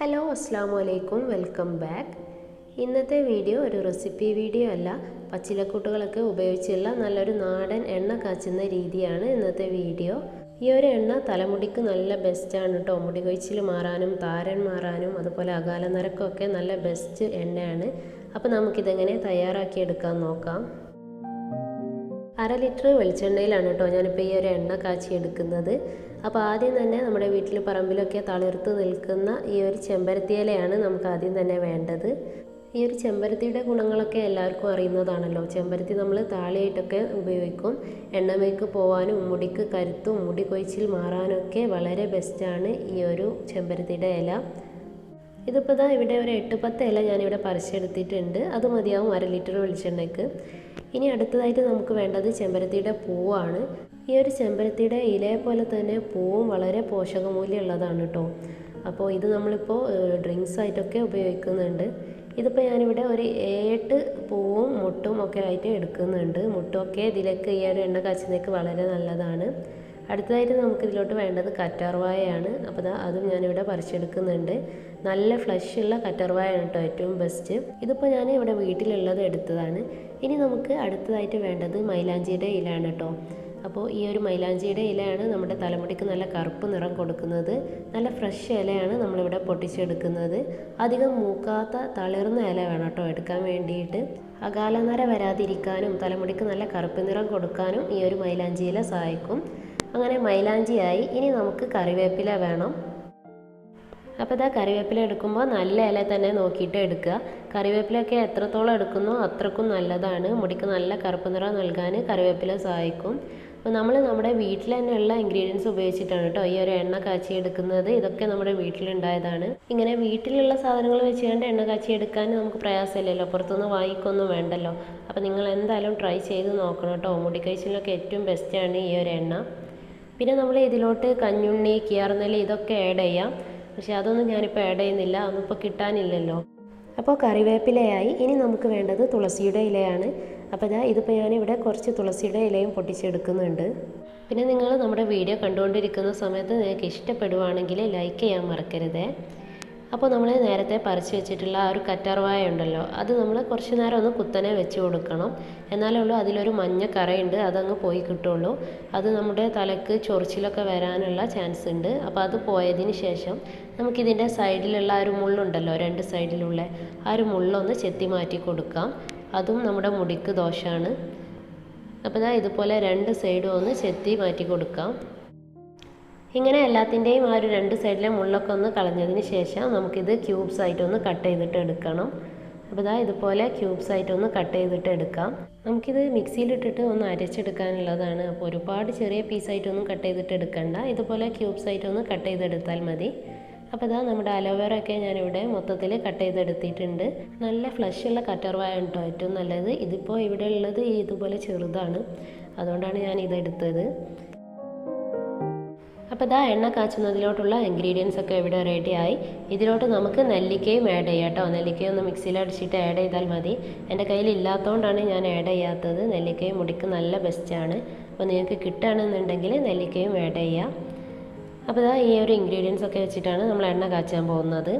Hello അസ്സാം വലൈക്കും welcome back. ഇന്നത്തെ വീഡിയോ ഒരു റെസിപ്പി വീഡിയോ അല്ല. പച്ചിലക്കൂട്ടുകളൊക്കെ ഉപയോഗിച്ചുള്ള നല്ലൊരു നാടൻ എണ്ണ കാച്ചുന്ന രീതിയാണ് ഇന്നത്തെ വീഡിയോ. ഈ ഒരു എണ്ണ തലമുടിക്ക് നല്ല ബെസ്റ്റാണ് കേട്ടോ മുടി കൊഴിച്ചിൽ മാറാനും താരൻ മാറാനും അതുപോലെ അകാല നരക്കമൊക്കെ നല്ല ബെസ്റ്റ് എണ്ണയാണ്. അപ്പോൾ നമുക്കിതെങ്ങനെ തയ്യാറാക്കിയെടുക്കാൻ നോക്കാം. അര ലിറ്റർ വെളിച്ചെണ്ണയിലാണ് കേട്ടോ ഞാനിപ്പോൾ ഈ ഒരു എണ്ണ കാച്ചി എടുക്കുന്നത് അപ്പോൾ ആദ്യം തന്നെ നമ്മുടെ വീട്ടിൽ പറമ്പിലൊക്കെ തളിർത്ത് നിൽക്കുന്ന ഈ ഒരു ചെമ്പരത്തി ഇലയാണ് നമുക്ക് ആദ്യം തന്നെ വേണ്ടത്. ഈ ഒരു ചെമ്പരത്തിയുടെ ഗുണങ്ങളൊക്കെ എല്ലാവർക്കും അറിയുന്നതാണല്ലോ. ചെമ്പരത്തി നമ്മൾ താളിയായിട്ടൊക്കെ ഉപയോഗിക്കും. എണ്ണമേക്ക് പോകാനും മുടിക്ക് കരുത്തും മുടി കൊഴിച്ചിൽ മാറാനൊക്കെ വളരെ ബെസ്റ്റാണ് ഈ ഒരു ചെമ്പരത്തിയുടെ ഇല. ഇതിപ്പോൾ ഇതാ ഇവിടെ ഒരു എട്ട് പത്ത് ഇല ഞാനിവിടെ പറിച്ചെടുത്തിട്ടുണ്ട്. അത് മതിയാവും അര ലിറ്റർ വെളിച്ചെണ്ണയ്ക്ക്. ഇനി അടുത്തതായിട്ട് നമുക്ക് വേണ്ടത് ചെമ്പരത്തിയുടെ പൂവാണ്. ഈ ഒരു ചെമ്പരത്തിയുടെ ഇലയെ പോലെ തന്നെ പൂവും വളരെ പോഷകമൂല്യമുള്ളതാണ് കേട്ടോ അപ്പോൾ ഇത് നമ്മളിപ്പോൾ ഡ്രിങ്ക്സ് ആയിട്ടൊക്കെ ഉപയോഗിക്കുന്നുണ്ട്. ഇതിപ്പോൾ ഞാനിവിടെ ഒരു ഏട്ട് പൂവും മുട്ടും ഒക്കെ ആയിട്ട് എടുക്കുന്നുണ്ട്. മുട്ടൊക്കെ ഇതിലേക്ക് ഈ ഒരു എണ്ണ കാച്ചുന്നേക്ക് വളരെ നല്ലതാണ്. അടുത്തതായിട്ട് നമുക്കിതിലോട്ട് വേണ്ടത് കറ്റാർവായയാണ് അപ്പോൾ അതും ഞാനിവിടെ പറിച്ചെടുക്കുന്നുണ്ട്. നല്ല ഫ്ലഷ് ഉള്ള കറ്റാർവായാണ് കേട്ടോ ഏറ്റവും ബെസ്റ്റ് ഇതിപ്പോൾ ഞാൻ ഇവിടെ വീട്ടിലുള്ളത് എടുത്തതാണ്. ഇനി നമുക്ക് അടുത്തതായിട്ട് വേണ്ടത് മൈലാഞ്ചിയുടെ ഇലയാണ് കേട്ടോ. അപ്പോൾ ഈ ഒരു മൈലാഞ്ചിയുടെ ഇലയാണ് നമ്മുടെ തലമുടിക്ക് നല്ല കറുപ്പ് നിറം കൊടുക്കുന്നത്. നല്ല ഫ്രഷ് ഇലയാണ് നമ്മളിവിടെ പൊട്ടിച്ചെടുക്കുന്നത്. അധികം മൂക്കാത്ത തളിർന്ന ഇല വേണം കേട്ടോ എടുക്കാൻ വേണ്ടിയിട്ട്. അകാലനര വരാതിരിക്കാനും തലമുടിക്ക് നല്ല കറുപ്പ് നിറം കൊടുക്കാനും ഈ ഒരു മൈലാഞ്ചി ഇല സഹായിക്കും. അങ്ങനെ മൈലാഞ്ചിയായി. ഇനി നമുക്ക് കറിവേപ്പില വേണം. അപ്പോൾ ഇതാ കറിവേപ്പില എടുക്കുമ്പോൾ നല്ല ഇല തന്നെ നോക്കിയിട്ട് എടുക്കുക. കറിവേപ്പിലയൊക്കെ എത്രത്തോളം എടുക്കുന്നോ അത്രക്കും നല്ലതാണ്. മുടിക്ക് നല്ല കറുപ്പ് നിറം നൽകാൻ കറിവേപ്പില സഹായിക്കും. അപ്പോൾ നമ്മൾ നമ്മുടെ വീട്ടിൽ തന്നെയുള്ള ഇൻഗ്രീഡിയൻസ് ഉപയോഗിച്ചിട്ടാണ് കേട്ടോ ഈ ഒരു എണ്ണ കാച്ചി എടുക്കുന്നത്. ഇതൊക്കെ നമ്മുടെ വീട്ടിലുണ്ടായതാണ്. ഇങ്ങനെ വീട്ടിലുള്ള സാധനങ്ങൾ വെച്ചുകൊണ്ട് എണ്ണ കാച്ചി എടുക്കാൻ നമുക്ക് പ്രയാസമില്ലല്ലോ. പുറത്തുനിന്ന് വാങ്ങിക്കൊന്നും വേണ്ടല്ലോ. അപ്പോൾ നിങ്ങൾ എന്തായാലും ട്രൈ ചെയ്ത് നോക്കണം കേട്ടോ. മുടിക്കഴിച്ചിലൊക്കെ ഏറ്റവും ബെസ്റ്റാണ് ഈ ഒരു എണ്ണ. പിന്നെ നമ്മൾ ഇതിലോട്ട് കഞ്ഞുണ്ണി കിയാർനെല്ലി ഇതൊക്കെ ആഡ് ചെയ്യാം. പക്ഷേ അതൊന്നും ഞാനിപ്പോൾ ആഡ് ചെയ്യുന്നില്ല അതൊന്നും ഇപ്പോൾ കിട്ടാനില്ലല്ലോ. അപ്പോൾ കറിവേപ്പിലയായി. ഇനി നമുക്ക് വേണ്ടത് തുളസിയുടെ ഇലയാണ്. അപ്പോൾ ഇതാ ഇതിപ്പോൾ ഞാനിവിടെ കുറച്ച് തുളസിയുടെ ഇലയും പൊട്ടിച്ചെടുക്കുന്നുണ്ട്. പിന്നെ നിങ്ങൾ നമ്മുടെ വീഡിയോ കണ്ടുകൊണ്ടിരിക്കുന്ന സമയത്ത് നിങ്ങൾക്ക് ഇഷ്ടപ്പെടുവാണെങ്കിൽ ലൈക്ക് ചെയ്യാൻ മറക്കരുതേ. അപ്പോൾ നമ്മൾ നേരത്തെ പറിച്ച് വെച്ചിട്ടുള്ള ആ ഒരു കറ്റാർവായ ഉണ്ടല്ലോ അത് നമ്മൾ കുറച്ച് നേരം ഒന്ന് കുത്തനെ വെച്ച് കൊടുക്കണം. എന്നാലേ ഉള്ളൂ അതിലൊരു മഞ്ഞ കറയുണ്ട് അതങ്ങ് പോയി കിട്ടുള്ളൂ. അത് നമ്മുടെ തലക്ക് ചൊറിച്ചിലൊക്കെ വരാനുള്ള ചാൻസ് ഉണ്ട്. അപ്പോൾ അത് പോയതിന് ശേഷം നമുക്കിതിന്റെ സൈഡിലുള്ള ആ ഒരു മുള്ളുണ്ടല്ലോ രണ്ട് സൈഡിലുള്ള ആ ഒരു മുള്ളൊന്ന് ചെത്തി മാറ്റി കൊടുക്കാം. അതും നമ്മുടെ മുടിക്ക് ദോഷമാണ് അപ്പോൾ ഇതാ ഇതുപോലെ രണ്ട് സൈഡും ഒന്ന് ചെത്തി മാറ്റി കൊടുക്കാം. ഇങ്ങനെ എല്ലാത്തിന്റെയും ആ ഒരു രണ്ട് സൈഡിലെ മുള്ളൊക്കെ ഒന്ന് കളഞ്ഞതിന് ശേഷം നമുക്കിത് ക്യൂബ്സ് ആയിട്ടൊന്ന് കട്ട് ചെയ്തിട്ട് എടുക്കണം. അപ്പോൾ ഇതാ ഇതുപോലെ ക്യൂബ്സ് ആയിട്ടൊന്ന് കട്ട് ചെയ്തിട്ട് എടുക്കാം. നമുക്കിത് മിക്സിയിലിട്ടിട്ട് ഒന്ന് അരച്ചെടുക്കാനുള്ളതാണ്. അപ്പോൾ ഒരുപാട് ചെറിയ പീസായിട്ടൊന്നും കട്ട് ചെയ്തിട്ട് എടുക്കണ്ട. ഇതുപോലെ ക്യൂബ്സ് ആയിട്ടൊന്ന് കട്ട് ചെയ്തെടുത്താൽ മതി. അപ്പോൾ ഇതാ നമ്മുടെ അലോവേറ ഒക്കെ ഞാനിവിടെ മൊത്തത്തിൽ കട്ട് ചെയ്തെടുത്തിട്ടുണ്ട്. നല്ല ഫ്ലഷ് ഉള്ള കറ്റർവായ കേട്ടോ ഏറ്റവും നല്ലത്. ഇതിപ്പോൾ ഇവിടെ ഉള്ളത് ഇതുപോലെ ചെറുതാണ്. അതുകൊണ്ടാണ് ഞാൻ ഇതെടുത്തത് അപ്പോൾ ഇതാ എണ്ണ കാച്ചുന്നതിലോട്ടുള്ള ഇൻഗ്രീഡിയൻസ് ഒക്കെ ഇവിടെ റെഡിയായി ഇതിലോട്ട് നമുക്ക് നെല്ലിക്കയും ആഡ് ചെയ്യാം കേട്ടോ. നെല്ലിക്കയും ഒന്ന് മിക്സിയിൽ അടിച്ചിട്ട് ആഡ് ചെയ്താൽ മതി. എന്റെ കയ്യിൽ ഇല്ലാത്തതുകൊണ്ടാണ് ഞാൻ ആഡ് ചെയ്യാത്തത്. നെല്ലിക്കയും മുടിക്ക് നല്ല ബെസ്റ്റാണ് അപ്പോൾ നിങ്ങൾക്ക് കിട്ടുകയാണെന്നുണ്ടെങ്കിൽ നെല്ലിക്കയും ആഡ് ചെയ്യാം. അപ്പോൾ ഇതാ ഈ ഒരു ഇൻഗ്രീഡിയൻസ് ഒക്കെ വെച്ചിട്ടാണ് നമ്മൾ എണ്ണ കാച്ചാൻ പോകുന്നത്.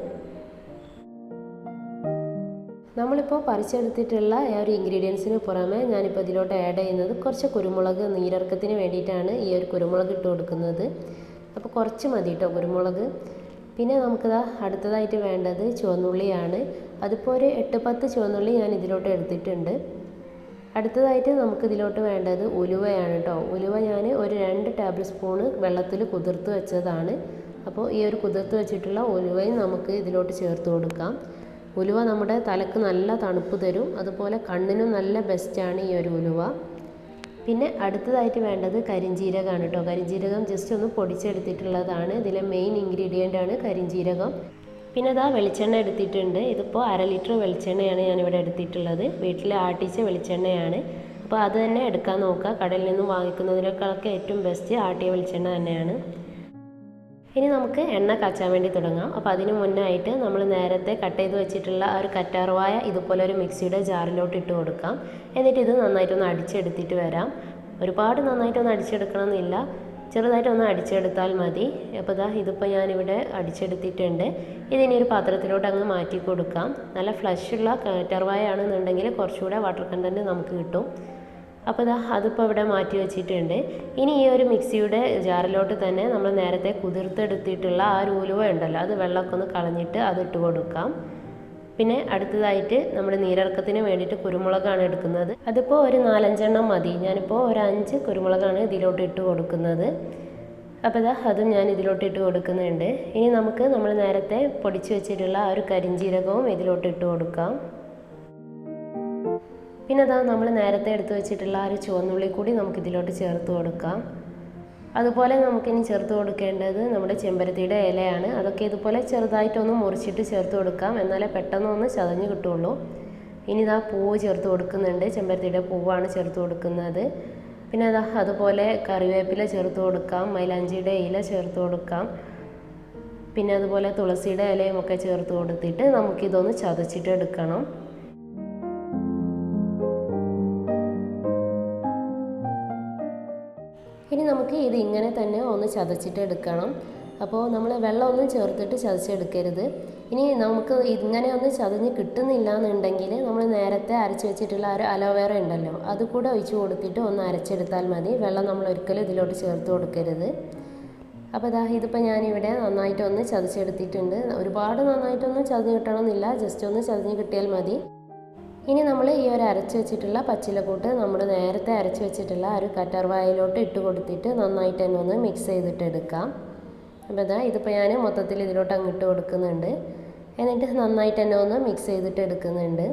നമ്മളിപ്പോൾ പറിച്ചെടുത്തിട്ടുള്ള ആ ഒരു ഇൻഗ്രീഡിയൻസിന് പുറമെ ഞാനിപ്പോൾ ഇതിലോട്ട് ആഡ് ചെയ്യുന്നത് കുറച്ച് കുരുമുളക് നീരർക്കത്തിന് വേണ്ടിയിട്ടാണ് ഈ ഒരു കുരുമുളക് ഇട്ട് കൊടുക്കുന്നത്. അപ്പോൾ കുറച്ച് മതി കേട്ടോ കുരുമുളക്. പിന്നെ നമുക്കിതാ അടുത്തതായിട്ട് വേണ്ടത് ചുവന്നുള്ളിയാണ്. അതിപ്പോൾ ഒരു എട്ട് പത്ത് ചുവന്നുള്ളി ഞാൻ ഇതിലോട്ട് എടുത്തിട്ടുണ്ട്. അടുത്തതായിട്ട് നമുക്ക് ഇതിലോട്ട് വേണ്ടത് ഉലുവയാണ് കേട്ടോ ഉലുവ ഞാൻ ഒരു രണ്ട് ടേബിൾ സ്പൂണ് വെള്ളത്തിൽ കുതിർത്ത് വെച്ചതാണ്. അപ്പോൾ ഈ ഒരു കുതിർത്ത് വെച്ചിട്ടുള്ള ഉലുവയും നമുക്ക് ഇതിലോട്ട് ചേർത്ത് കൊടുക്കാം. ഉലുവ നമ്മുടെ തലക്ക് നല്ല തണുപ്പ് തരും. അതുപോലെ കണ്ണിനും നല്ല ബെസ്റ്റാണ് ഈ ഒരു ഉലുവ. പിന്നെ അടുത്തതായിട്ട് വേണ്ടത് കരിഞ്ജീരകമാണ് കേട്ടോ. കരിഞ്ജീരകം ജസ്റ്റ് ഒന്ന് പൊടിച്ചെടുത്തിട്ടുള്ളതാണ്. ഇതിലെ മെയിൻ ഇൻഗ്രീഡിയന്റ് ആണ് കരിഞ്ജീരകം പിന്നെ ഇതാ വെളിച്ചെണ്ണ എടുത്തിട്ടുണ്ട്. ഇതിപ്പോൾ അര ലിറ്റർ വെളിച്ചെണ്ണയാണ് ഞാനിവിടെ എടുത്തിട്ടുള്ളത്. വീട്ടിൽ ആട്ടിച്ച വെളിച്ചെണ്ണയാണ്. അപ്പോൾ അത് തന്നെ എടുക്കാൻ നോക്കുക. കടയിൽ നിന്നും വാങ്ങിക്കുന്നതിനേക്കാളൊക്കെ ഏറ്റവും ബെസ്റ്റ് ആട്ടിയ വെളിച്ചെണ്ണ തന്നെയാണ്. ഇനി നമുക്ക് എണ്ണ കാച്ചാൻ വേണ്ടി തുടങ്ങാം. അപ്പോൾ അതിന് മുന്നായിട്ട് നമ്മൾ നേരത്തെ കട്ട് ചെയ്ത് വെച്ചിട്ടുള്ള ഒരു കറ്റാർവായ ഇതുപോലെ ഒരു മിക്സിയുടെ ജാറിലോട്ട് ഇട്ട് കൊടുക്കാം. എന്നിട്ട് ഇത് നന്നായിട്ടൊന്ന് അടിച്ചെടുത്തിട്ട് വരാം. ഒരുപാട് നന്നായിട്ടൊന്ന് അടിച്ചെടുക്കണമെന്നില്ല. ചെറുതായിട്ട് ഒന്ന് അടിച്ചെടുത്താൽ മതി. അപ്പോൾ ഇതാ ഇതിപ്പോൾ ഞാനിവിടെ അടിച്ചെടുത്തിട്ടുണ്ട്. ഇതിനി ഒരു പാത്രത്തിലോട്ട് അങ്ങ് മാറ്റി കൊടുക്കാം. നല്ല ഫ്ലഷുള്ള കറ്റാർവായ ആണെന്നുണ്ടെങ്കിൽ കുറച്ചുകൂടെ വാട്ടർ കണ്ടന്റ് നമുക്ക് കിട്ടും. അപ്പോൾ ഇതാ അതിപ്പോൾ ഇവിടെ മാറ്റി വെച്ചിട്ടുണ്ട്. ഇനി ഈ ഒരു മിക്സിയുടെ ജാറിലോട്ട് തന്നെ നമ്മൾ നേരത്തെ കുതിർത്തെടുത്തിട്ടുള്ള ആ ഒരു ഉലുവ ഉണ്ടല്ലോ അത് വെള്ളമൊക്കെ ഒന്ന് കളഞ്ഞിട്ട് അത് ഇട്ട് കൊടുക്കാം. പിന്നെ അടുത്തതായിട്ട് നമ്മുടെ നീരിറക്കത്തിന് വേണ്ടിയിട്ട് കുരുമുളകാണ് എടുക്കുന്നത്. അതിപ്പോൾ ഒരു നാലഞ്ചെണ്ണം മതി. ഞാനിപ്പോൾ ഒരു അഞ്ച് കുരുമുളകാണ് ഇതിലോട്ട് ഇട്ട് കൊടുക്കുന്നത്. അപ്പോൾ ഇതാ അതും ഞാൻ ഇതിലോട്ട് ഇട്ട് കൊടുക്കുന്നുണ്ട്. ഇനി നമുക്ക് നമ്മൾ നേരത്തെ പൊടിച്ച് വെച്ചിട്ടുള്ള ആ ഒരു കരിഞ്ജീരകവും ഇതിലോട്ട് ഇട്ട് കൊടുക്കാം. പിന്നെ അതാ നമ്മൾ നേരത്തെ എടുത്തു വെച്ചിട്ടുള്ള ആ ഒരു ചുവന്നുള്ളി കൂടി നമുക്ക് ഇതിലോട്ട് ചേർത്ത് കൊടുക്കാം. അതുപോലെ നമുക്കിനി ചേർത്ത് കൊടുക്കേണ്ടത് നമ്മുടെ ചെമ്പരത്തിയുടെ ഇലയാണ്. അതൊക്കെ ഇതുപോലെ ചെറുതായിട്ടൊന്ന് മുറിച്ചിട്ട് ചേർത്ത് കൊടുക്കാം. എന്നാലേ പെട്ടെന്നൊന്ന് ചതഞ്ഞ് കിട്ടുള്ളൂ. ഇനി ഇതാ പൂവ് ചേർത്ത് കൊടുക്കുന്നുണ്ട്. ചെമ്പരത്തിയുടെ പൂവാണ് ചേർത്ത് കൊടുക്കുന്നത്. പിന്നെ അതാ അതുപോലെ കറിവേപ്പില ചേർത്ത് കൊടുക്കാം. മൈലാഞ്ചിയുടെ ഇല ചേർത്ത് കൊടുക്കാം. പിന്നെ അതുപോലെ തുളസിയുടെ ഇലയും ഒക്കെ ചേർത്ത് കൊടുത്തിട്ട് നമുക്കിതൊന്ന് ചതച്ചിട്ട് എടുക്കണം ഇനി നമുക്ക് ഇത് ഇങ്ങനെ തന്നെ ഒന്ന് ചതച്ചിട്ട് എടുക്കണം. അപ്പോൾ നമ്മൾ വെള്ളമൊന്നും ചേർത്തിട്ട് ചതച്ചെടുക്കരുത്. ഇനി നമുക്ക് ഇങ്ങനെ ഒന്ന് ചതഞ്ഞ് കിട്ടുന്നില്ല എന്നുണ്ടെങ്കിൽ നമ്മൾ നേരത്തെ അരച്ച് വെച്ചിട്ടുള്ള ഒരു അലോവേറ ഉണ്ടല്ലോ അത് കൂടെ ഒഴിച്ച് കൊടുത്തിട്ട് ഒന്ന് അരച്ചെടുത്താൽ മതി. വെള്ളം നമ്മൾ ഒരിക്കലും ഇതിലോട്ട് ചേർത്ത് കൊടുക്കരുത്. അപ്പോൾ ഇതാ ഇതിപ്പോൾ ഞാനിവിടെ നന്നായിട്ടൊന്ന് ചതച്ചെടുത്തിട്ടുണ്ട്. ഒരുപാട് നന്നായിട്ടൊന്നും ചതഞ്ഞ് കിട്ടണമെന്നില്ല. ജസ്റ്റ് ഒന്ന് ചതഞ്ഞ് കിട്ടിയാൽ മതി. ഇനി നമ്മൾ ഈ ഒരു അരച്ച് വെച്ചിട്ടുള്ള പച്ചിലക്കൂട്ട് നമ്മൾ നേരത്തെ അരച്ച് വെച്ചിട്ടുള്ള ഒരു കറ്റർവായയിലോട്ട് ഇട്ട് കൊടുത്തിട്ട് നന്നായിട്ട് തന്നെ ഒന്ന് മിക്സ് ചെയ്തിട്ട് എടുക്കാം. അപ്പോൾ ഇതാ ഇതിപ്പോൾ ഞാൻ മൊത്തത്തിൽ ഇതിലോട്ട് അങ്ങ് ഇട്ട് കൊടുക്കുന്നുണ്ട്. എന്നിട്ട് നന്നായിട്ട് തന്നെ ഒന്ന് മിക്സ് ചെയ്തിട്ട് എടുക്കുന്നുണ്ട്.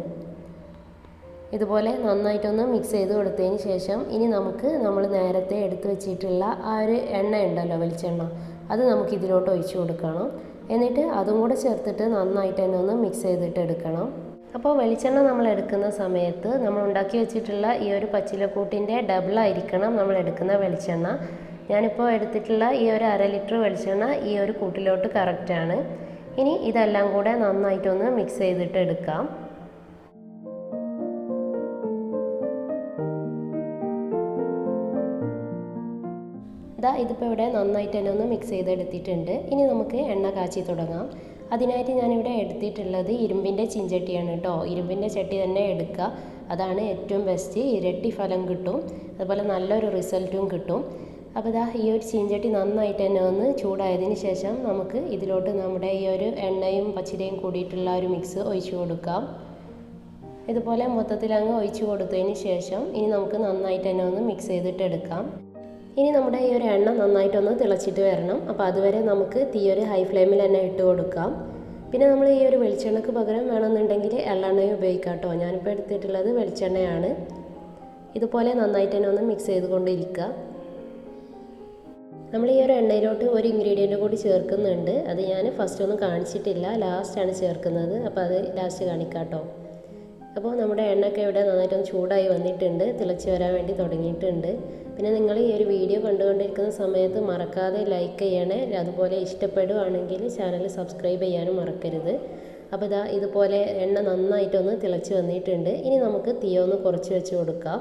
ഇതുപോലെ നന്നായിട്ടൊന്ന് മിക്സ് ചെയ്ത് കൊടുത്തതിന് ശേഷം ഇനി നമുക്ക് നമ്മൾ നേരത്തെ എടുത്ത് വെച്ചിട്ടുള്ള ആ ഒരു എണ്ണ ഉണ്ടല്ലോ വെളിച്ചെണ്ണ അത് നമുക്ക് ഇതിലോട്ട് ഒഴിച്ചു കൊടുക്കണം. എന്നിട്ട് അതും കൂടെ ചേർത്തിട്ട് നന്നായിട്ട് തന്നെ ഒന്ന് മിക്സ് ചെയ്തിട്ട് എടുക്കണം. അപ്പോൾ വെളിച്ചെണ്ണ നമ്മൾ എടുക്കുന്ന സമയത്ത് നമ്മൾ ഉണ്ടാക്കി വെച്ചിട്ടുള്ള ഈ ഒരു പച്ചിലക്കൂട്ടിന്റെ ഡബിളായിരിക്കണം നമ്മൾ എടുക്കുന്ന വെളിച്ചെണ്ണ. ഞാനിപ്പോൾ എടുത്തിട്ടുള്ള ഈ ഒരു അര ലിറ്റർ വെളിച്ചെണ്ണ ഈ ഒരു കൂട്ടിലോട്ട് കറക്റ്റാണ് ഇനി ഇതെല്ലാം കൂടെ നന്നായിട്ടൊന്ന് മിക്സ് ചെയ്തിട്ട് എടുക്കാം. ഇതാ ഇതിപ്പോൾ ഇവിടെ നന്നായിട്ട് തന്നെ ഒന്ന് മിക്സ് ചെയ്തെടുത്തിട്ടുണ്ട്. ഇനി നമുക്ക് എണ്ണ കാച്ചി തുടങ്ങാം. അതിനായിട്ട് ഞാനിവിടെ എടുത്തിട്ടുള്ളത് ഇരുമ്പിന്റെ ചിഞ്ചട്ടിയാണ് കേട്ടോ. ഇരുമ്പിന്റെ ചട്ടി തന്നെ എടുക്കുക. അതാണ് ഏറ്റവും ബെസ്റ്റ് ഇരട്ടി ഫലം കിട്ടും. അതുപോലെ നല്ലൊരു റിസൾട്ടും കിട്ടും. അപ്പോൾ ഇതാ ഈ ഒരു ചീഞ്ചട്ടി നന്നായിട്ട് തന്നെ ഒന്ന് ചൂടായതിന് ശേഷം നമുക്ക് ഇതിലോട്ട് നമ്മുടെ ഈ ഒരു എണ്ണയും പച്ചിലയും കൂടിയിട്ടുള്ള ഒരു മിക്സ് ഒഴിച്ചു കൊടുക്കാം. ഇതുപോലെ മൊത്തത്തിൽ അങ്ങ് ഒഴിച്ചു കൊടുത്തതിന് ശേഷം ഇനി നമുക്ക് നന്നായിട്ട് തന്നെ ഒന്ന് മിക്സ് ചെയ്തിട്ട് എടുക്കാം. ഇനി നമ്മുടെ ഈ ഒരു എണ്ണ നന്നായിട്ടൊന്ന് തിളച്ചിട്ട് വരണം. അപ്പോൾ അതുവരെ നമുക്ക് തീ ഒരു ഹൈ ഫ്ലെയിമിൽ തന്നെ ഇട്ട് കൊടുക്കാം. പിന്നെ നമ്മൾ ഈ ഒരു വെളിച്ചെണ്ണക്ക് പകരം വേണമെന്നുണ്ടെങ്കിൽ എള്ളെണ്ണയും ഉപയോഗിക്കാം കേട്ടോ. ഞാനിപ്പോൾ എടുത്തിട്ടുള്ളത് വെളിച്ചെണ്ണയാണ്. ഇതുപോലെ നന്നായിട്ട് തന്നെ ഒന്ന് മിക്സ് ചെയ്തുകൊണ്ടിരിക്കുക. നമ്മൾ ഈ ഒരു എണ്ണയിലോട്ട് ഒരു ഇൻഗ്രീഡിയന്റ് കൂടി ചേർക്കുന്നുണ്ട്. അത് ഞാൻ ഫസ്റ്റ് ഒന്നും കാണിച്ചിട്ടില്ല. ലാസ്റ്റാണ് ചേർക്കുന്നത്. അപ്പോൾ അത് ലാസ്റ്റ് കാണിക്കാം കേട്ടോ. അപ്പോൾ നമ്മുടെ എണ്ണയൊക്കെ ഇവിടെ നന്നായിട്ടൊന്ന് ചൂടായി വന്നിട്ടുണ്ട്. തിളച്ച് വരാൻ വേണ്ടി തുടങ്ങിയിട്ടുണ്ട്. പിന്നെ നിങ്ങൾ ഈ ഒരു വീഡിയോ കണ്ടുകൊണ്ടിരിക്കുന്ന സമയത്ത് മറക്കാതെ ലൈക്ക് ചെയ്യണേ. അതുപോലെ ഇഷ്ടപ്പെടുവാണെങ്കിൽ ചാനൽ സബ്സ്ക്രൈബ് ചെയ്യാനും മറക്കരുത്. അപ്പോൾ ഇതാ ഇതുപോലെ എണ്ണ നന്നായിട്ടൊന്ന് തിളച്ച് വന്നിട്ടുണ്ട്. ഇനി നമുക്ക് തീ ഒന്ന് കുറച്ച് വെച്ച് കൊടുക്കാം.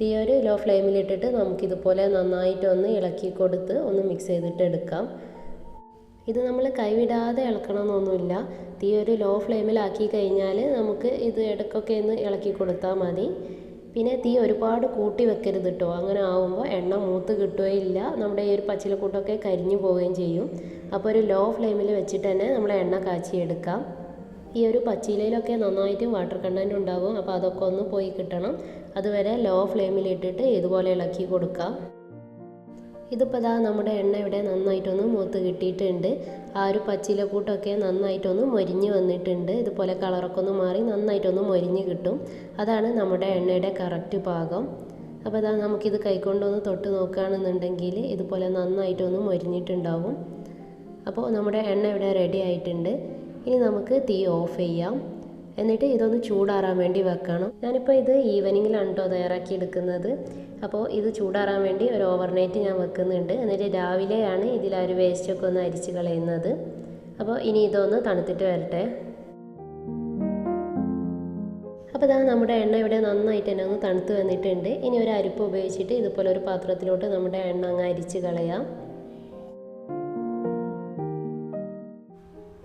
തീ ഒരു ലോ ഫ്ലെയിമിലിട്ടിട്ട് നമുക്കിതുപോലെ നന്നായിട്ടൊന്ന് ഇളക്കി കൊടുത്ത് ഒന്ന് മിക്സ് ചെയ്തിട്ട് എടുക്കാം. ഇത് നമ്മൾ കൈവിടാതെ ഇളക്കണമെന്നൊന്നുമില്ല തീ ഒരു ലോ ഫ്ലെയിമിലാക്കി കഴിഞ്ഞാൽ നമുക്ക് ഇത് ഇടയ്ക്കൊക്കെ ഒന്ന് ഇളക്കി കൊടുത്താൽ മതി. പിന്നെ തീ ഒരുപാട് കൂട്ടി വെക്കരുത് കേട്ടോ അങ്ങനെ ആവുമ്പോൾ എണ്ണ മൂത്ത് കിട്ടുകയില്ല. നമ്മുടെ ഈ ഒരു പച്ചിലക്കൂട്ടൊക്കെ കരിഞ്ഞു പോവുകയും ചെയ്യും. അപ്പോൾ ഒരു ലോ ഫ്ലെയിമിൽ വെച്ചിട്ട് തന്നെ നമ്മൾ എണ്ണ കാച്ചിയെടുക്കാം ഈ ഒരു പച്ചിലയിലൊക്കെ നന്നായിട്ട് വാട്ടർ കണ്ടന്റ് ഉണ്ടാകും അപ്പോൾ അതൊക്കെ ഒന്ന് പോയി കിട്ടണം. അതുവരെ ലോ ഫ്ലെയിമിലിട്ടിട്ട് ഇതുപോലെ ഇളക്കി കൊടുക്കാം. ഇതിപ്പോൾ ഇതാ നമ്മുടെ എണ്ണ ഇവിടെ നന്നായിട്ടൊന്ന് മൂത്ത് കിട്ടിയിട്ടുണ്ട്. ആ ഒരു പച്ചിലക്കൂട്ടൊക്കെ നന്നായിട്ടൊന്ന് മൊരിഞ്ഞ് വന്നിട്ടുണ്ട്. ഇതുപോലെ കളറൊക്കെ ഒന്ന് മാറി നന്നായിട്ടൊന്ന് മൊരിഞ്ഞ് കിട്ടും. അതാണ് നമ്മുടെ എണ്ണയുടെ കറക്റ്റ് പാകം അപ്പോൾ ഇതാ നമുക്കിത് കൈക്കൊണ്ടൊന്ന് തൊട്ട് നോക്കുകയാണെന്നുണ്ടെങ്കിൽ ഇതുപോലെ നന്നായിട്ടൊന്ന് മൊരിഞ്ഞിട്ടുണ്ടാവും. അപ്പോൾ നമ്മുടെ എണ്ണ ഇവിടെ റെഡി ആയിട്ടുണ്ട്. ഇനി നമുക്ക് തീ ഓഫ് ചെയ്യാം. എന്നിട്ട് ഇതൊന്ന് ചൂടാറാൻ വേണ്ടി വെക്കണം. ഞാനിപ്പോൾ ഇത് ഈവനിങ്ങിലാണ് കേട്ടോ തയ്യാറാക്കി എടുക്കുന്നത്. അപ്പോൾ ഇത് ചൂടാറാൻ വേണ്ടി ഒരു ഓവർനൈറ്റ് ഞാൻ വെക്കുന്നുണ്ട്. എന്നിട്ട് രാവിലെയാണ് ഇതിൽ ആ ഒരു വേസ്റ്റൊക്കെ ഒന്ന് അരിച്ച് കളയുന്നത്. അപ്പോൾ ഇനി ഇതൊന്ന് തണുത്തിട്ട് വരട്ടെ. അപ്പോൾ ഇതാ നമ്മുടെ എണ്ണ ഇവിടെ നന്നായിട്ട് തന്നെ ഒന്ന് തണുത്ത് വന്നിട്ടുണ്ട്. ഇനി ഒരു അരിപ്പ് ഉപയോഗിച്ചിട്ട് ഇതുപോലെ ഒരു പാത്രത്തിലോട്ട് നമ്മുടെ എണ്ണ അങ്ങ് അരിച്ച് കളയാം.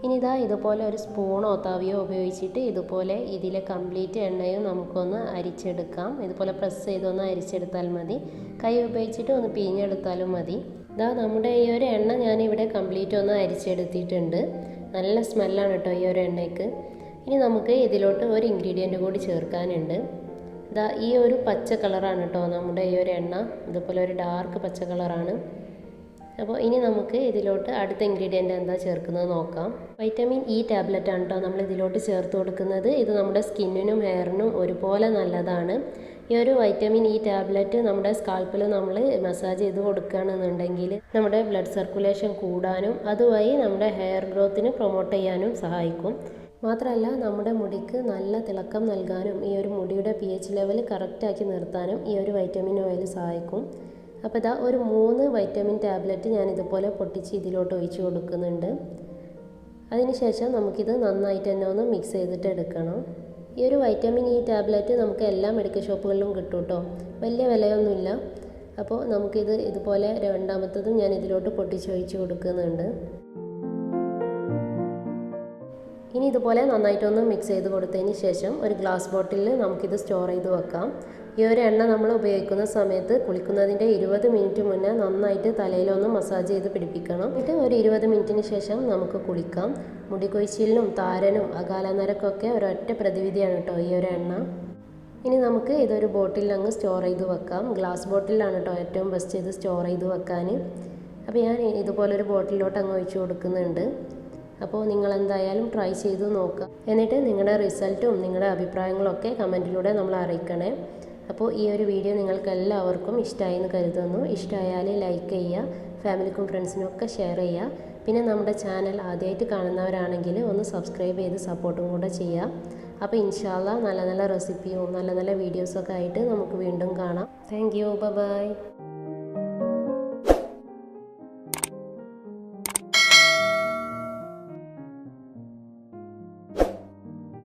ഇനി ഇതാ ഇതുപോലെ ഒരു സ്പൂണോ തവിയോ ഉപയോഗിച്ചിട്ട് ഇതുപോലെ ഇതിലെ കംപ്ലീറ്റ് എണ്ണയും നമുക്കൊന്ന് അരിച്ചെടുക്കാം. ഇതുപോലെ പ്രസ് ചെയ്തൊന്ന് അരിച്ചെടുത്താൽ മതി. കൈ ഉപയോഗിച്ചിട്ട് ഒന്ന് പിഴിഞ്ഞെടുത്താലും മതി. ഇതാ നമ്മുടെ ഈ ഒരു എണ്ണ ഞാനിവിടെ കംപ്ലീറ്റ് ഒന്ന് അരിച്ചെടുത്തിട്ടുണ്ട്. നല്ല സ്മെല്ലാണ് കേട്ടോ ഈ ഒരു എണ്ണയ്ക്ക്. ഇനി നമുക്ക് ഇതിലോട്ട് ഒരു ഇൻഗ്രീഡിയന്റ് കൂടി ചേർക്കാനുണ്ട്. ഇതാ ഈ ഒരു പച്ച കളറാണ് കേട്ടോ നമ്മുടെ ഈ ഒരു എണ്ണ. ഇതുപോലെ ഒരു ഡാർക്ക് പച്ച കളറാണ് അപ്പോൾ ഇനി നമുക്ക് ഇതിലോട്ട് അടുത്ത ഇൻഗ്രീഡിയന്റ് എന്താ ചേർക്കുന്നത് നോക്കാം. വൈറ്റമിൻ ഇ ടാബ്ലറ്റ് ആണ് കേട്ടോ നമ്മൾ ഇതിലോട്ട് ചേർത്ത് കൊടുക്കുന്നത്. ഇത് നമ്മുടെ സ്കിന്നിനും ഹെയറിനും ഒരുപോലെ നല്ലതാണ്. ഈ ഒരു വൈറ്റമിൻ ഇ ടാബ്ലറ്റ് നമ്മുടെ സ്കാൽപ്പിൽ നമ്മൾ മസാജ് ചെയ്ത് കൊടുക്കുകയാണെന്നുണ്ടെങ്കിൽ നമ്മുടെ ബ്ലഡ് സർക്കുലേഷൻ കൂടാനും അതുവഴി നമ്മുടെ ഹെയർ ഗ്രോത്തിന് പ്രൊമോട്ട് ചെയ്യാനും സഹായിക്കും. മാത്രമല്ല നമ്മുടെ മുടിക്ക് നല്ല തിളക്കം നൽകാനും ഈ ഒരു മുടിയുടെ പി എച്ച് ലെവൽ കറക്റ്റാക്കി നിർത്താനും ഈ ഒരു വൈറ്റമിൻ ഓയിൽ സഹായിക്കും. അപ്പോൾ ഇതാ ഒരു മൂന്ന് വൈറ്റമിൻ ടാബ്ലറ്റ് ഞാൻ ഇതുപോലെ പൊട്ടിച്ച് ഇതിലോട്ട് ഒഴിച്ചു കൊടുക്കുന്നുണ്ട്. അതിനുശേഷം നമുക്കിത് നന്നായിട്ട് തന്നെ ഒന്ന് മിക്സ് ചെയ്തിട്ട് എടുക്കണം. ഈ ഒരു വൈറ്റമിൻ ഇ ടാബ്ലറ്റ് നമുക്ക് എല്ലാ മെഡിക്കൽ ഷോപ്പുകളിലും കിട്ടും കേട്ടോ വലിയ വിലയൊന്നുമില്ല. അപ്പോൾ നമുക്കിത് ഇതുപോലെ രണ്ടാമത്തതും ഞാൻ ഇതിലോട്ട് പൊട്ടിച്ച് ഒഴിച്ച് കൊടുക്കുന്നുണ്ട്. ഇനി ഇതുപോലെ നന്നായിട്ടൊന്ന് മിക്സ് ചെയ്ത് കൊടുത്തതിന് ശേഷം ഒരു ഗ്ലാസ് ബോട്ടിലിൽ നമുക്കിത് സ്റ്റോർ ചെയ്ത് വെക്കാം. ഈ ഒരു എണ്ണ നമ്മൾ ഉപയോഗിക്കുന്ന സമയത്ത് കുളിക്കുന്നതിന്റെ ഇരുപത് മിനിറ്റ് മുന്നേ നന്നായിട്ട് തലയിലൊന്ന് മസാജ് ചെയ്ത് പിടിപ്പിക്കണം. എന്നിട്ട് ഒരു ഇരുപത് മിനിറ്റിന് ശേഷം നമുക്ക് കുളിക്കാം. മുടി കൊഴിച്ചിലിനും താരനും അകാലനരക്കൊക്കെ ഒരൊറ്റ പ്രതിവിധിയാണ് കേട്ടോ ഈ ഒരു എണ്ണ. ഇനി നമുക്ക് ഇതൊരു ബോട്ടിലിൽ അങ്ങ് സ്റ്റോർ ചെയ്ത് വെക്കാം. ഗ്ലാസ് ബോട്ടിലാണ് കേട്ടോ ഏറ്റവും ബെസ്റ്റ് ഇത് സ്റ്റോർ ചെയ്ത് വെക്കാൻ അപ്പോൾ ഞാൻ ഇതുപോലൊരു ബോട്ടിലോട്ട് അങ്ങ് ഒഴിച്ചു കൊടുക്കുന്നുണ്ട്. അപ്പോൾ നിങ്ങൾ എന്തായാലും ട്രൈ ചെയ്ത് നോക്കുക എന്നിട്ട് നിങ്ങളുടെ റിസൾട്ടും നിങ്ങളുടെ അഭിപ്രായങ്ങളൊക്കെ കമന്റിലൂടെ നമ്മൾ അറിയിക്കണേ. അപ്പോൾ ഈ ഒരു വീഡിയോ നിങ്ങൾക്ക് എല്ലാവർക്കും ഇഷ്ടമായി എന്ന് കരുതുന്നു. ഇഷ്ടമായാൽ ലൈക്ക് ചെയ്യുക ഫാമിലിക്കും ഫ്രണ്ട്സിനും ഒക്കെ ഷെയർ ചെയ്യുക. പിന്നെ നമ്മുടെ ചാനൽ ആദ്യമായിട്ട് കാണുന്നവരാണെങ്കിൽ ഒന്ന് സബ്സ്ക്രൈബ് ചെയ്ത് സപ്പോർട്ടും കൂടെ ചെയ്യുക. അപ്പോൾ ഇൻഷാല്ല നല്ല നല്ല റെസിപ്പിയും നല്ല നല്ല വീഡിയോസൊക്കെ ആയിട്ട് നമുക്ക് വീണ്ടും കാണാം. Thank you by